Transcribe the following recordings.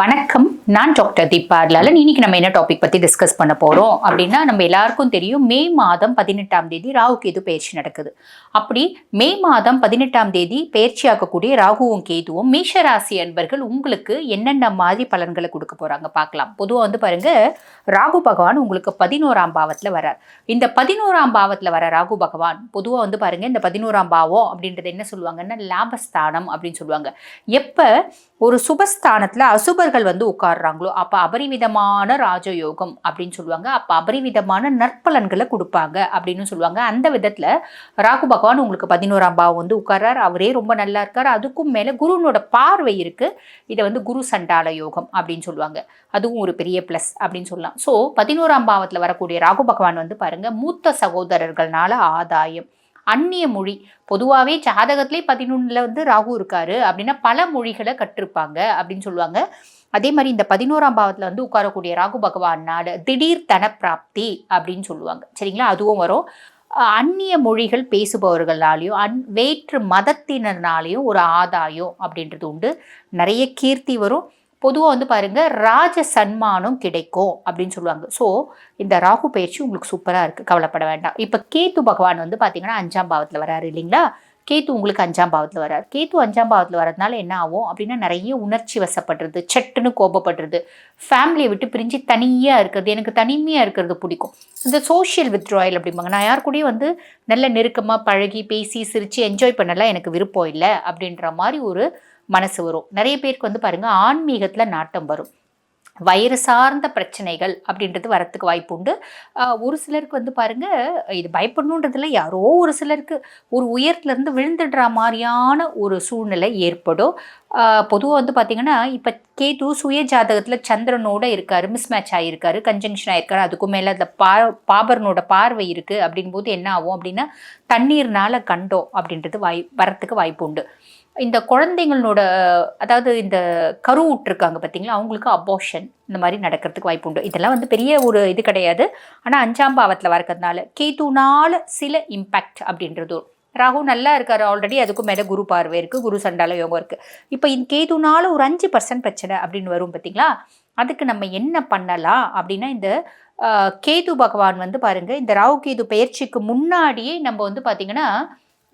வணக்கம். நான் டாக்டர் தீபா. அர்லாலன் இன்னைக்கு நம்ம என்ன டாபிக் பத்தி டிஸ்கஸ் பண்ண போறோம்? அப்படின்னா நம்ம எல்லாருக்கும் தெரியும் மே மாதம் பதினெட்டாம் தேதி ராகு கேது பயிற்சி நடக்குது. அப்படி மே மாதம் பதினெட்டாம் தேதி பயிற்சி ஆகக்கூடிய ராகுவும் கேதுவும் மேஷராசி அன்பர்கள் உங்களுக்கு என்னென்ன மாதிரி பலன்களை கொடுக்க போறாங்க பார்க்கலாம். பொதுவாக வந்து பாருங்க ராகு பகவான் உங்களுக்கு பதினோராம் பாவத்துல வரார் இந்த பதினோராம் பாவத்துல வர ராகு பகவான் பொதுவாக வந்து பாருங்க இந்த பதினோராம் பாவம் அப்படின்றது என்ன சொல்லுவாங்கன்னா லாபஸ்தானம் அப்படின்னு சொல்லுவாங்க. எப்ப ஒரு சுபஸ்தானத்துல அசுபர்கள் வந்து உட்கார்றாங்களோ அப்போ அபரிவிதமான ராஜயோகம் அப்படின்னு சொல்லுவாங்க. அப்போ அபரிவிதமான நற்பலன்களை கொடுப்பாங்க அப்படின்னு சொல்லுவாங்க. அந்த விதத்தில் ராகு பகவான் உங்களுக்கு பதினோராம் பாவம் வந்து உட்கார்றார். அவரே ரொம்ப நல்லா இருக்கார். அதுக்கும் மேலே குருனோட பார்வை இருக்குது இதை வந்து குரு சண்டால யோகம் அப்படின்னு சொல்லுவாங்க. அதுவும் ஒரு பெரிய ப்ளஸ் அப்படின்னு சொல்லலாம். ஸோ பதினோராம் பாவத்தில் வரக்கூடிய ராகு பகவான் வந்து பாருங்கள் மூத்த சகோதரர்கள்னால ஆதாயம். அந்நிய மொழி. பொதுவாகவே ஜாதகத்திலே பதினொன்றில் வந்து ராகு இருக்காரு அப்படின்னா பல மொழிகளை கற்றிருப்பாங்க அப்படின்னு சொல்லுவாங்க. அதே மாதிரி இந்த பதினோராம் பாவத்தில் வந்து உட்காரக்கூடிய ராகு பகவானால திடீர் தன பிராப்தி அப்படின்னு சொல்லுவாங்க. சரிங்களா? அதுவும் வரும். அந்நிய மொழிகள் பேசுபவர்களாலேயும் அந் வேற்று மதத்தினர்னாலேயும் ஒரு ஆதாயம் அப்படின்றது உண்டு. நிறைய கீர்த்தி வரும். பொதுவாக வந்து பாருங்க ராஜ சன்மானம் கிடைக்கும் அப்படின்னு சொல்லுவாங்க. ஸோ இந்த ராகு பயிற்சி உங்களுக்கு சூப்பராக இருக்குது கவலைப்பட வேண்டாம். இப்போ கேத்து பகவான் வந்து பார்த்தீங்கன்னா அஞ்சாம் பாவத்தில் வராரு இல்லைங்களா? கேத்து உங்களுக்கு அஞ்சாம் பாவத்தில் வரார். கேத்து அஞ்சாம் பாவத்தில் வரதுனால என்ன ஆகும் அப்படின்னா நிறைய உணர்ச்சி வசப்படுறது சட்டுன்னு கோபப்படுறது ஃபேமிலியை விட்டு பிரிஞ்சு தனியாக இருக்கிறது எனக்கு தனிமையாக இருக்கிறது பிடிக்கும். இந்த சோஷியல் வித்ட்ராயல் அப்படிம்பாங்க. நான் யார் கூடயும் வந்து நல்ல நெருக்கமாக பழகி பேசி சிரித்து என்ஜாய் பண்ணலாம் எனக்கு விருப்பம் இல்லை அப்படின்ற மாதிரி ஒரு மனசு வரும். நிறைய பேருக்கு வந்து பாருங்கள் ஆன்மீகத்தில் நாட்டம் வரும். வயிறு சார்ந்த பிரச்சனைகள் அப்படின்றது வரத்துக்கு வாய்ப்பு உண்டு. ஒரு சிலருக்கு வந்து பாருங்க இது பயப்படணுன்றதுல யாரோ ஒரு சிலருக்கு ஒரு உயரத்துலேருந்து விழுந்துடுற மாதிரியான ஒரு சூழ்நிலை ஏற்படும். பொதுவாக வந்து பார்த்தீங்கன்னா இப்போ கேது சுய ஜாதகத்தில் சந்திரனோட இருக்காரு மிஸ் மேட்ச் ஆகியிருக்காரு கன்ஜங்ஷன் ஆகிருக்காரு அதுக்கும் மேலே அந்த பா பாபரனோட பார்வை இருக்குது அப்படின்போது என்ன ஆகும் அப்படின்னா தண்ணீர்னால கண்டோம் அப்படின்றது வாய் வரத்துக்கு வாய்ப்பு உண்டு. இந்த குழந்தைங்களோட அதாவது இந்த கரு விட்டுருக்காங்க பார்த்தீங்களா அவங்களுக்கு அபோஷன் இந்த மாதிரி நடக்கிறதுக்கு வாய்ப்பு உண்டு. இதெல்லாம் வந்து பெரிய ஒரு இது கிடையாது. ஆனால் அஞ்சாம் பாவத்தில் வரக்கிறதுனால கேதுனால சில இம்பேக்ட் அப்படின்றது ராகு நல்லா இருக்கார். ஆல்ரெடி அதுக்கும் மேலே குரு பார்வை இருக்குது குரு சண்டால யோகம் இருக்குது இப்போ இந்த கேதுனால ஒரு அஞ்சு பர்சன்ட் பிரச்சனை அப்படின்னு வரும் பார்த்தீங்களா அதுக்கு நம்ம என்ன பண்ணலாம் அப்படின்னா இந்த கேது பகவான் வந்து பாருங்கள் இந்த ராகு கேது பயிற்சிக்கு முன்னாடியே நம்ம வந்து பார்த்திங்கன்னா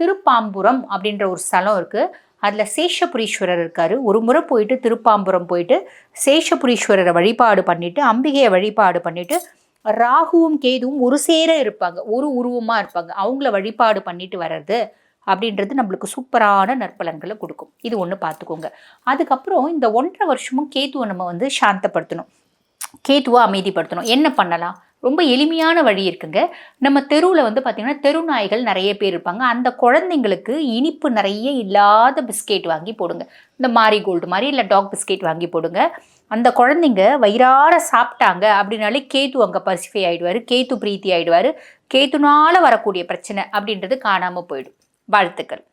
திருப்பாம்புரம் அப்படின்ற ஒரு ஸ்தலம் இருக்குது அதில் சேஷபுரீஸ்வரர் இருக்கார். ஒரு முறை போயிட்டு திருப்பாம்புரம் போயிட்டு சேஷபுரீஸ்வரரை வழிபாடு பண்ணிவிட்டு அம்பிகையை வழிபாடு பண்ணிவிட்டு ராகுவும் கேதுவும் ஒரு சேர இருப்பாங்க ஒரு உருவமாக இருப்பாங்க. அவங்கள வழிபாடு பண்ணிட்டு வர்றது அப்படின்றது நம்மளுக்கு சூப்பரான நற்பலன்களை கொடுக்கும். இது ஒன்று பார்த்துக்கோங்க அதுக்கப்புறம் இந்த ஒன்றரை வருஷமும் கேதுவை நம்ம வந்து சாந்தப்படுத்தணும். கேதுவை அமைதிப்படுத்தணும். என்ன பண்ணலாம்? ரொம்ப எளிமையான வழி இருக்குங்க. நம்ம தெருவில் வந்து பார்த்திங்கன்னா தெரு நாய்கள் நிறைய பேர் இருப்பாங்க. அந்த குழந்தைங்களுக்கு இனிப்பு நிறைய இல்லாத பிஸ்கெட் வாங்கி போடுங்க. இந்த மாரிகோல்டு மாதிரி இல்லை டாக் பிஸ்கெட் வாங்கி போடுங்க. அந்த குழந்தைங்க வயிறார சாப்பிட்டாங்க அப்படின்னாலே கேத்து அங்கே பசிஃபை ஆகிடுவார் கேத்து பிரீத்தி ஆகிடுவார் கேத்துனால வரக்கூடிய பிரச்சனை அப்படின்றது காணாமல் போயிடும். வாழ்த்துக்கள்.